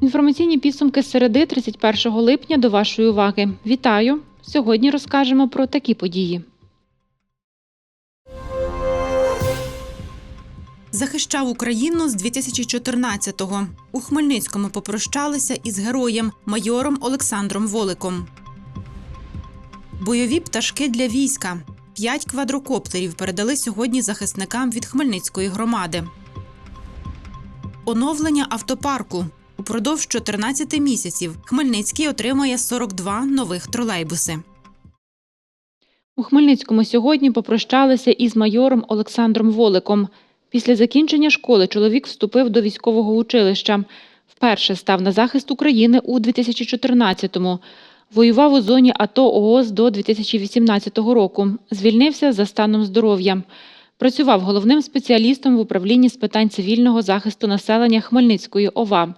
Інформаційні підсумки середи 31 липня до вашої уваги. Вітаю! Сьогодні розкажемо про такі події. Захищав Україну з 2014-го. У Хмельницькому попрощалися із героєм майором Олександром Воликом. Бойові пташки для війська. П'ять квадрокоптерів передали сьогодні захисникам від Хмельницької громади. Оновлення автопарку. Упродовж 14 місяців Хмельницький отримає 42 нових тролейбуси. У Хмельницькому сьогодні попрощалися із майором Олександром Воликом. Після закінчення школи чоловік вступив до військового училища. Вперше став на захист України у 2014-му. Воював у зоні АТО ООС до 2018 року. Звільнився за станом здоров'я. Працював головним спеціалістом в управлінні з питань цивільного захисту населення Хмельницької ОВА.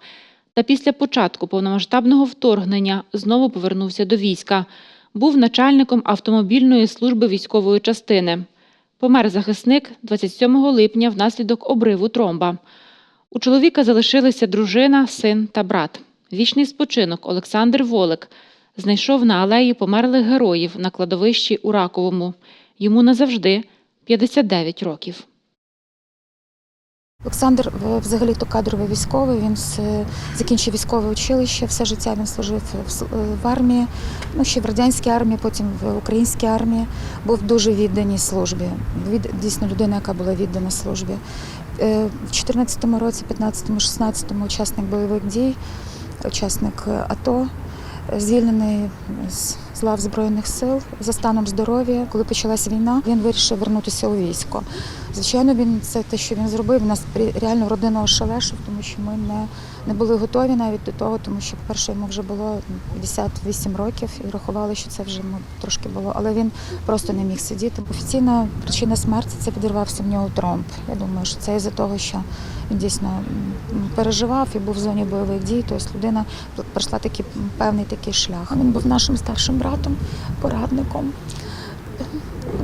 Та після початку повномасштабного вторгнення знову повернувся до війська. Був начальником автомобільної служби військової частини. Помер захисник 27 липня внаслідок обриву тромба. У чоловіка залишилися дружина, син та брат. Вічний спочинок Олександр Волик знайшов на алеї померлих героїв на кладовищі у Раковому. Йому назавжди 59 років. Олександр е, взагалі-то кадровий військовий. Він закінчив військове училище. Все життя він служив е, в армії, ну ще в радянській армії, потім в українській армії. Був дуже відданій службі. Від, дійсно людина, яка була віддана службі. Е, В 14-му році, 15-му, 16-му учасник бойових дій, учасник е, АТО, е, звільнений з лав Збройних сил за станом здоров'я. Коли почалася війна, він вирішив вернутися у військо. Звичайно, він це те, що він зробив. Нас реально родина ошелешив, тому що ми не, не були готові навіть до того, тому що, по-перше, йому вже було 58 років і рахували, що це вже ну, трошки було. Але він просто не міг сидіти. Офіційна причина смерті це підірвався в нього тромб. Я думаю, що це із-за того, що він дійсно переживав і був в зоні бойових дій. Тобто людина пройшла такий певний такий шлях. Він був нашим старшим братом, порадником.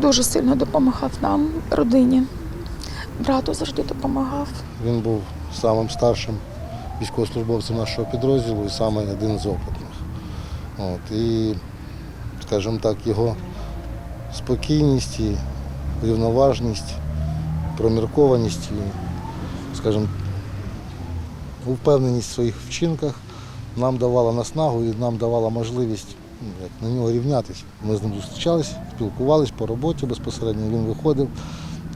Дуже сильно допомагав нам, родині. Брату завжди допомагав. Він був самим старшим військовослужбовцем нашого підрозділу і саме один з опитних. От, і, скажімо так, його спокійність, і рівноважність, проміркованість і, скажімо, впевненість в своїх вчинках нам давала наснагу і нам давала можливість ну, як, на нього рівнятися. Ми з ним зустрічались, спілкувались по роботі безпосередньо. Він виходив,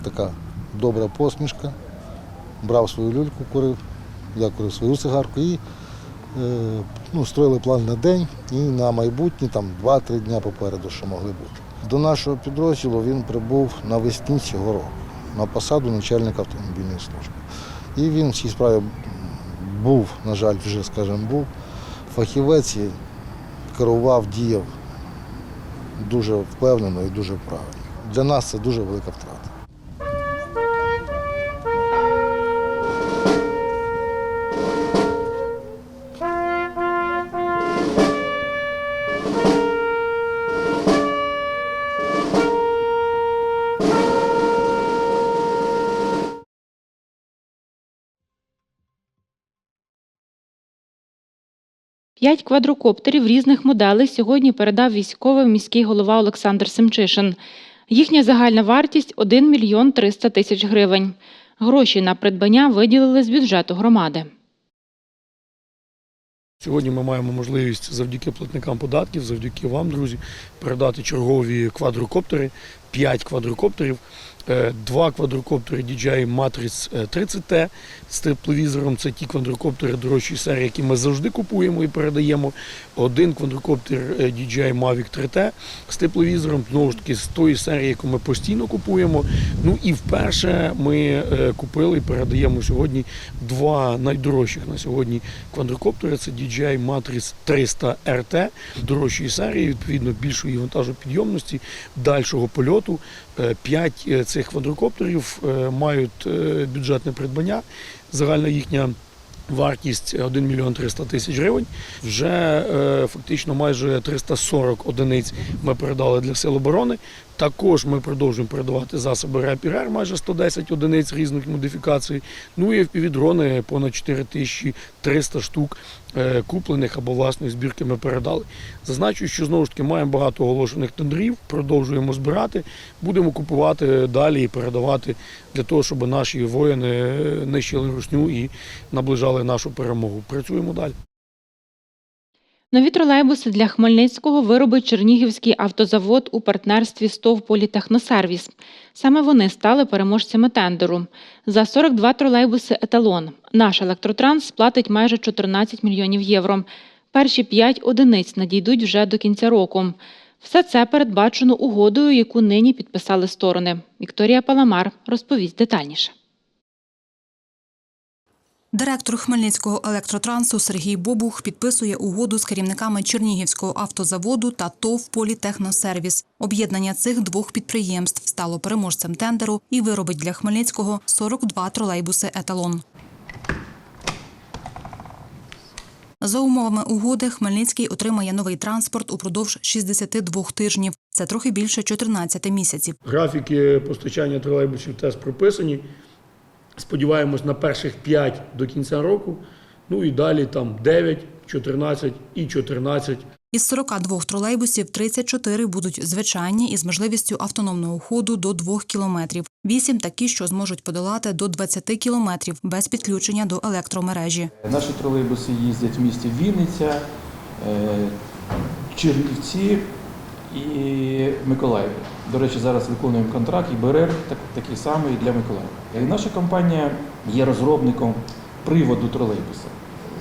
така добра посмішка, брав свою люльку, курив, я курив свою цигарку і е, ну, строїли план на день і на майбутнє, там 2-3 дня попереду, що могли бути. До нашого підрозділу він прибув навесні цього року на посаду начальника автомобільної служби. І він в цій справі був, на жаль, вже, скажімо, був фахівець і керував, діяв дуже впевнено і дуже правильно. Для нас це дуже велика втрата. П'ять квадрокоптерів різних моделей сьогодні передав військовий міський голова Олександр Семчишин. Їхня загальна вартість 1 мільйон 300 тисяч гривень. Гроші на придбання виділили з бюджету громади. Сьогодні ми маємо можливість завдяки платникам податків, завдяки вам, друзі, передати чергові квадрокоптери, 5 квадрокоптерів, два квадрокоптери DJI Matrix 30T з тепловізором. Це ті квадрокоптери дорожчої серії, які ми завжди купуємо і передаємо. Один квадрокоптер е, DJI Mavic 3T з тепловізором, знову ж таки, з тої серії, яку ми постійно купуємо. Ну і вперше ми е, купили і передаємо сьогодні два найдорожчих на сьогодні квадрокоптери. Це DJI Matrix 300 RT дорожчої серії, відповідно більшої вантажопідйомності, дальшого польоту. Е, П'ять е, цих квадрокоптерів е, мають бюджетне придбання. Загальна їхня Вартість 1 мільйон 300 тисяч гривень. Вже фактично майже 340 одиниць ми передали для сил оборони. Також ми продовжуємо передавати засоби РЕП-РЕР, майже 110 одиниць різних модифікацій. Ну і впівдрони понад 4300 штук е, куплених або власної збірки ми передали. Зазначу, що знову ж таки маємо багато оголошених тендерів, продовжуємо збирати, будемо купувати далі і передавати для того, щоб наші воїни е, нищили русню і наближали нашу перемогу. Працюємо далі. Нові тролейбуси для Хмельницького виробить Чернігівський автозавод у партнерстві з ТОВ «Політехносервіс». Саме вони стали переможцями тендеру. За 42 тролейбуси «Еталон» наш електротранс сплатить майже 14 мільйонів євро. Перші п'ять одиниць надійдуть вже до кінця року. Все це передбачено угодою, яку нині підписали сторони. Вікторія Паламар розповість детальніше. Директор Хмельницького електротрансу Сергій Бобух підписує угоду з керівниками Чернігівського автозаводу та ТОВ «Політехносервіс». Об'єднання цих двох підприємств стало переможцем тендеру і виробить для Хмельницького 42 тролейбуси «Еталон». За умовами угоди, Хмельницький отримає новий транспорт упродовж 62 тижнів. Це трохи більше 14 місяців. Графіки постачання тролейбусів теж прописані. Сподіваємось на перших 5 до кінця року. Ну і далі там 9, 14 і 14. Із 42 тролейбусів 34 будуть звичайні із можливістю автономного ходу до 2 кілометрів. Вісім такі, що зможуть подолати до 20 кілометрів без підключення до електромережі. Наші тролейбуси їздять в місті Вінниця, е, Чернівці і Миколаїв. До речі, зараз виконуємо контракт і БРР так, такий самий для Миколаєва. І наша компанія є розробником приводу тролейбуса.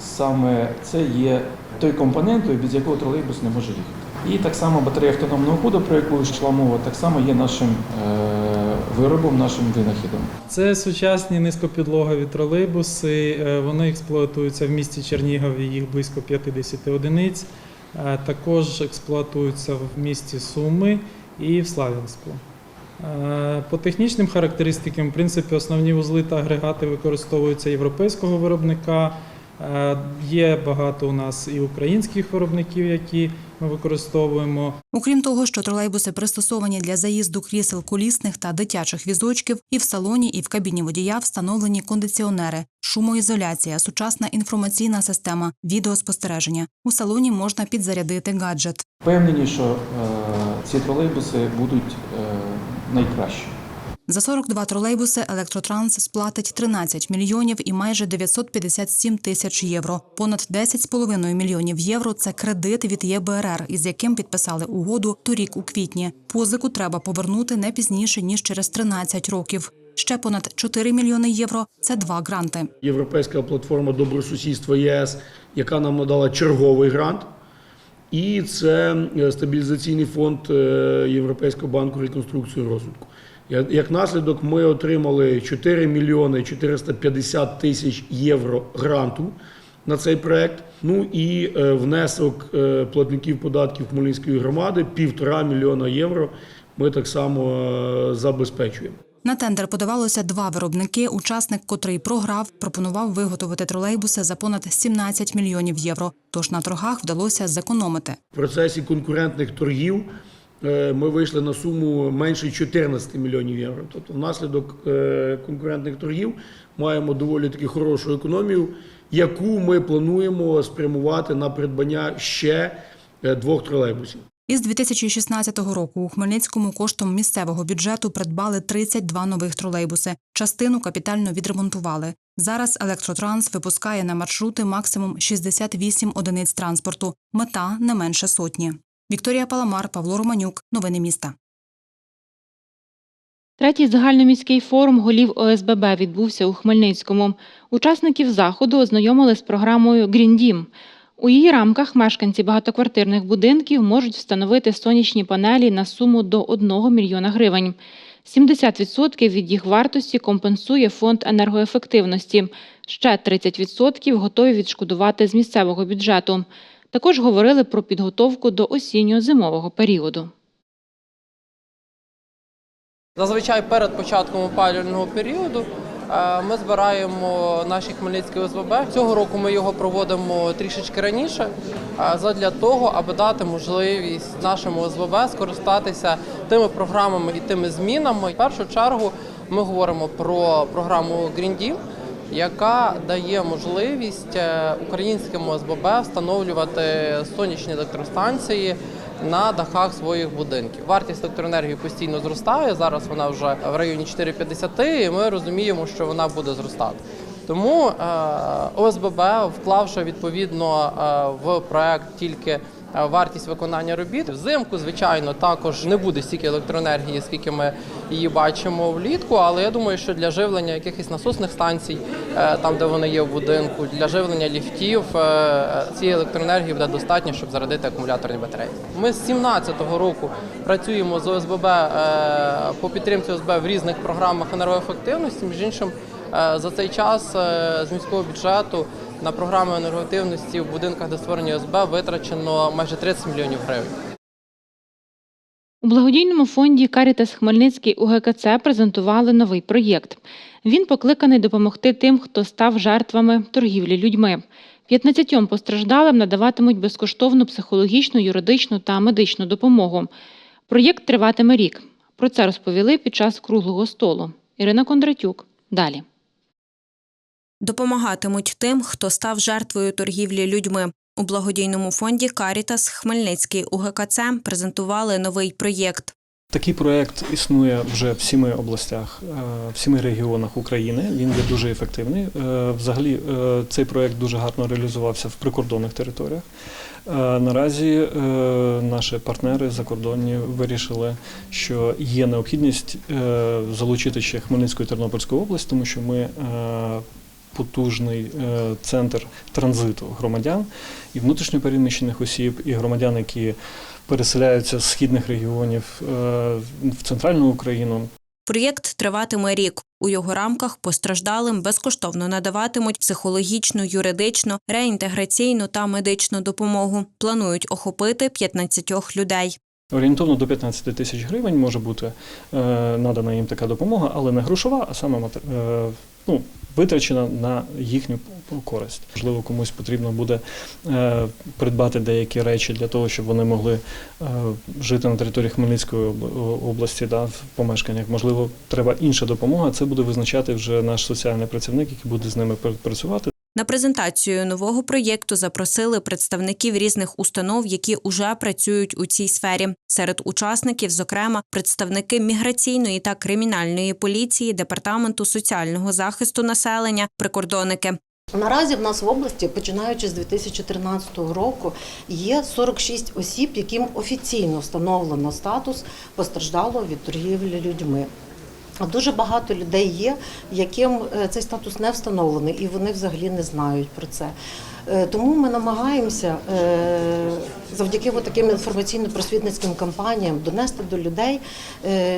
Саме це є той компонент, без якого тролейбус не може їхати. І так само батарея автономного ходу, про яку йшла мова, так само є нашим е, виробом, нашим винахідом. Це сучасні низькопідлогові тролейбуси. Е, Вони експлуатуються в місті Чернігові, їх близько 50 одиниць. Е, Також експлуатуються в місті Суми і в Славянську. Е, По технічним характеристикам, в принципі, основні вузли та агрегати використовуються європейського виробника. Е, Є багато у нас і українських виробників, які ми використовуємо. Окрім того, що тролейбуси пристосовані для заїзду крісел колісних та дитячих візочків, і в салоні, і в кабіні водія встановлені кондиціонери, шумоізоляція, сучасна інформаційна система, відеоспостереження. У салоні можна підзарядити гаджет. Впевнені, що е, ці тролейбуси будуть е, найкращі. За 42 тролейбуси електротранс сплатить 13 мільйонів і майже 957 тисяч євро. Понад 10,5 мільйонів євро це кредит від ЄБРР, із яким підписали угоду торік у квітні. Позику треба повернути не пізніше ніж через 13 років. Ще понад 4 мільйони євро це два гранти. Європейська платформа добросусідства ЄС, яка нам надала черговий грант. І це е, стабілізаційний фонд е, Європейського банку реконструкції розвитку. Як наслідок, ми отримали 4 мільйони 450 тисяч євро гранту на цей проект. Ну і е, внесок платників податків Хмельницької громади півтора мільйона євро. Ми так само забезпечуємо. На тендер подавалося два виробники. Учасник, котрий програв, пропонував виготовити тролейбуси за понад 17 мільйонів євро. Тож на торгах вдалося зекономити. В процесі конкурентних торгів е, ми вийшли на суму менше 14 мільйонів євро. Тобто, внаслідок е, конкурентних торгів маємо доволі таки хорошу економію, яку ми плануємо спрямувати на придбання ще е, двох тролейбусів. Із 2016 року у Хмельницькому коштом місцевого бюджету придбали 32 нових тролейбуси. Частину капітально відремонтували. Зараз електротранс випускає на маршрути максимум 68 одиниць транспорту. Мета не менше сотні. Вікторія Паламар, Павло Романюк. Новини міста. Третій загальноміський форум голів ОСББ відбувся у Хмельницькому. Учасників заходу ознайомили з програмою «Гріндім». У її рамках мешканці багатоквартирних будинків можуть встановити сонячні панелі на суму до 1 мільйона гривень. 70% від їх вартості компенсує фонд енергоефективності. Ще 30% готові відшкодувати з місцевого бюджету. Також говорили про підготовку до осінньо-зимового періоду. Зазвичай перед початком опалювального періоду Ми збираємо наші хмельницькі ОСББ. Цього року ми його проводимо трішечки раніше, е, задля того, аби дати можливість нашим ОСББ скористатися тими програмами і тими змінами. В першу чергу ми говоримо про програму Green Deal, яка дає можливість е, українським ОСББ встановлювати сонячні електростанції на дахах своїх будинків. Вартість електроенергії постійно зростає. Зараз вона вже в районі 4,50, і ми розуміємо, що вона буде зростати. Тому е, ОСББ, вклавши відповідно е, в проект тільки вартість виконання робіт, взимку, звичайно, також не буде стільки електроенергії, скільки ми її бачимо влітку. Але я думаю, що для живлення якихось насосних станцій, е, там де вони є в будинку, для живлення ліфтів е, цієї електроенергії буде достатньо, щоб зарядити акумуляторні батареї. Ми з 2017 року працюємо з ОСББ е, по підтримці ОСБ в різних програмах енергоефективності. Між іншим, е, за цей час е, з міського бюджету на програми енергоефективності в будинках, де створені ОСБ, витрачено майже 30 мільйонів гривень. У благодійному фонді Карітас Хмельницький УГКЦ презентували новий проєкт. Він покликаний допомогти тим, хто став жертвами торгівлі людьми. 15 постраждалим надаватимуть безкоштовну психологічну, юридичну та медичну допомогу. Проєкт триватиме рік. Про це розповіли під час круглого столу. Ірина Кондратюк. Далі. Допомагатимуть тим, хто став жертвою торгівлі людьми. У благодійному фонді Карітас Хмельницький УГКЦ презентували новий проєкт. Такий проект існує вже в сіми областях, е, в сіми регіонах України. Він є дуже ефективний. Е, Взагалі, е, цей проект дуже гарно реалізувався в прикордонних територіях. Наразі наші партнери закордонні вирішили, що є необхідність залучити ще Хмельницьку і Тернопільську область, тому що ми потужний е, центр транзиту громадян і внутрішньопереміщених осіб, і громадян, які переселяються з східних регіонів е, в центральну Україну. Проєкт триватиме рік. У його рамках постраждалим безкоштовно надаватимуть психологічну, юридичну, реінтеграційну та медичну допомогу. Планують охопити 15 людей. Орієнтовно до 15 тисяч гривень може бути е, надана їм така допомога, але не грошова, а саме ну, витрачена на їхню користь. Можливо, комусь потрібно буде е, придбати деякі речі для того, щоб вони могли е, жити на території Хмельницької об- області, да, в помешканнях. Можливо, треба інша допомога. Це буде визначати вже наш соціальний працівник, який буде з ними пр- працювати. На презентацію нового проєкту запросили представників різних установ, які уже працюють у цій сфері. Серед учасників, зокрема, представники міграційної та кримінальної поліції, департаменту соціального захисту населення, прикордонники. Наразі в нас в області, починаючи з 2013 року, є 46 осіб, яким офіційно встановлено статус постраждалого від торгівлі людьми. Дуже багато людей є, яким е, цей статус не встановлений, і вони взагалі не знають про це. Е, Тому ми намагаємося е, завдяки таким інформаційно-просвітницьким кампаніям донести до людей,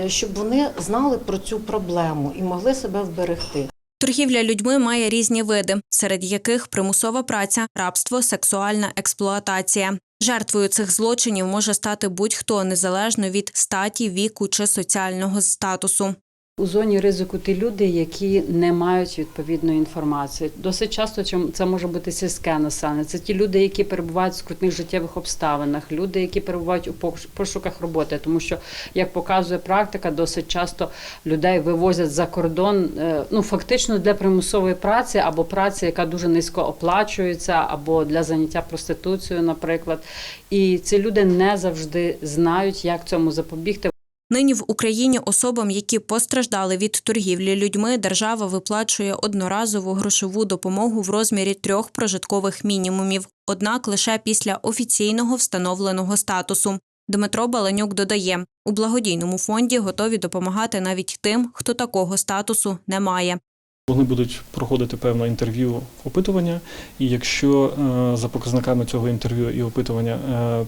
щоб вони знали про цю проблему і могли себе вберегти. Торгівля людьми має різні види, серед яких примусова праця, рабство, сексуальна експлуатація. Жертвою цих злочинів може стати будь-хто незалежно від статі, віку чи соціального статусу. У зоні ризику ті люди, які не мають відповідної інформації. Досить часто це може бути сільське населення. Це ті люди, які перебувають в скрутних життєвих обставинах, люди, які перебувають у пошуках роботи. Тому що, як показує практика, досить часто людей вивозять за кордон, е, ну фактично для примусової праці або праці, яка дуже низько оплачується, або для заняття проституцією, наприклад. І ці люди не завжди знають, як цьому запобігти. Нині в Україні особам, які постраждали від торгівлі людьми, держава виплачує одноразову грошову допомогу в розмірі трьох прожиткових мінімумів, однак лише після офіційного встановленого статусу. Дмитро Баланюк додає, у благодійному фонді готові допомагати навіть тим, хто такого статусу не має. Вони будуть проходити певне інтерв'ю опитування, і якщо е, за показниками цього інтерв'ю і опитування е,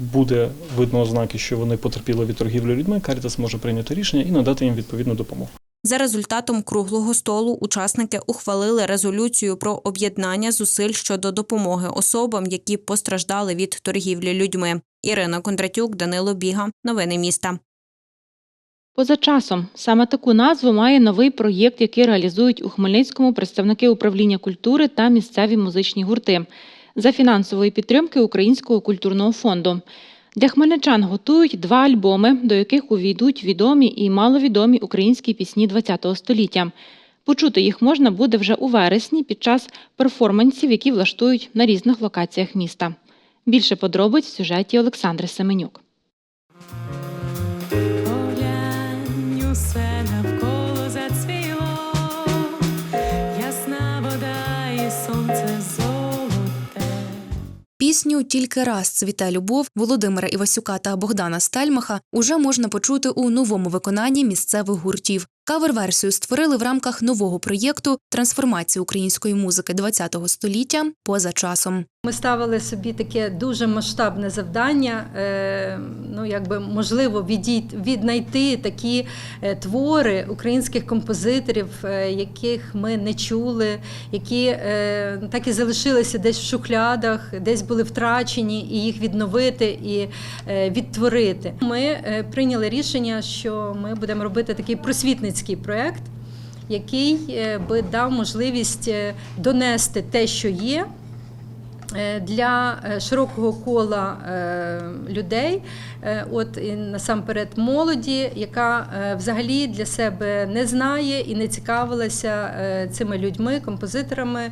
буде видно ознаки, що вони потерпіли від торгівлі людьми, Карітас може прийняти рішення і надати їм відповідну допомогу. За результатом круглого столу учасники ухвалили резолюцію про об'єднання зусиль щодо допомоги особам, які постраждали від торгівлі людьми. Ірина Кондратюк, Данило Біга. Новини міста. Поза часом саме таку назву має новий проєкт, який реалізують у Хмельницькому представники управління культури та місцеві музичні гурти за фінансової підтримки Українського культурного фонду. Для хмельничан готують два альбоми, до яких увійдуть відомі і маловідомі українські пісні ХХ століття. Почути їх можна буде вже у вересні під час перформансів, які влаштують на різних локаціях міста. Більше подробиць в сюжеті Олександри Семенюк. Пісню Тільки раз цвіте любов Володимира Івасюка та Богдана Стельмаха уже можна почути у новому виконанні місцевих гуртів. Кавер-версію створили в рамках нового проєкту трансформації української музики ХХ століття поза часом. Ми ставили собі таке дуже масштабне завдання, е, ну якби можливо відійт, віднайти такі е, твори українських композиторів, е, яких ми не чули, які так і залишилися десь в шухлядах, десь були втрачені, і їх відновити і відтворити. Ми прийняли рішення, що ми будемо робити такий просвітницький проєкт, який е, би дав можливість е, донести те, що є е, для широкого кола людей, от і насамперед молоді, яка взагалі для себе не знає і не цікавилася цими людьми, композиторами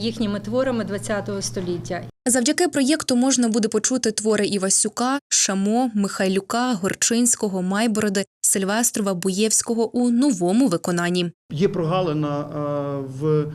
їхніми творами ХХ століття. Завдяки проєкту можна буде почути твори Івасюка, Шамо, Михайлюка, Горчинського, Майбороди, Сильвестрова, Буєвського у новому виконанні. Є прогалина е, в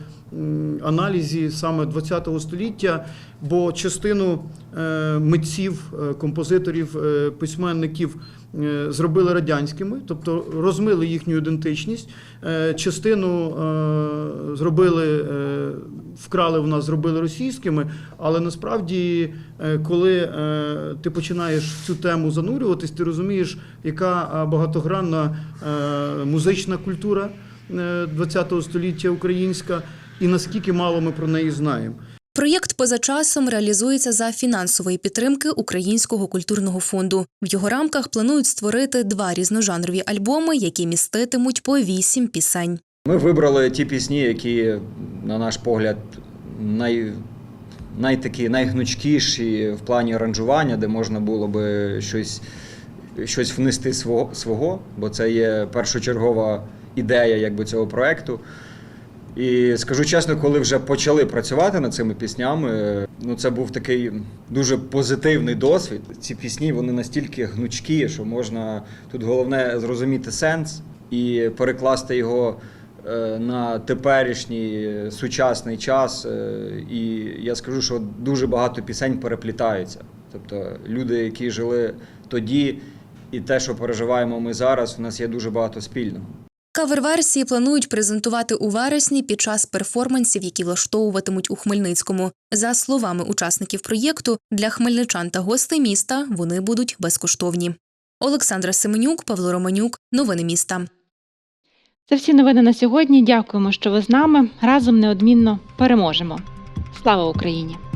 аналізі саме ХХ століття, бо частину е, митців, е, композиторів, е, письменників е, зробили радянськими, тобто розмили їхню ідентичність. Е, Частину е, зробили, е, вкрали в нас, зробили російськими, але насправді, е, коли е, ти починаєш цю тему занурюватись, ти розумієш, яка е, багатогранна е, музична культура. ХХ століття українська, і наскільки мало ми про неї знаємо. Проєкт поза часом реалізується за фінансової підтримки Українського культурного фонду. В його рамках планують створити два різножанрові альбоми, які міститимуть по вісім пісень. Ми вибрали ті пісні, які, на наш погляд, най, найтакі, найгнучкіші в плані аранжування, де можна було би щось, щось внести свого, свого, бо це є першочергова ідея якби, цього проекту. І скажу чесно, коли вже почали працювати над цими піснями, ну це був такий дуже позитивний досвід. Ці пісні вони настільки гнучкі, що можна тут головне зрозуміти сенс і перекласти його е, на теперішній сучасний час. Е, І я скажу, що дуже багато пісень переплітаються. Тобто люди, які жили тоді, і те, що переживаємо ми зараз, у нас є дуже багато спільного. Кавер-версії планують презентувати у вересні під час перформансів, які влаштовуватимуть у Хмельницькому. За словами учасників проєкту, для хмельничан та гостей міста вони будуть безкоштовні. Олександра Семенюк, Павло Романюк. Новини міста. Це всі новини на сьогодні. Дякуємо, що ви з нами. Разом неодмінно переможемо. Слава Україні!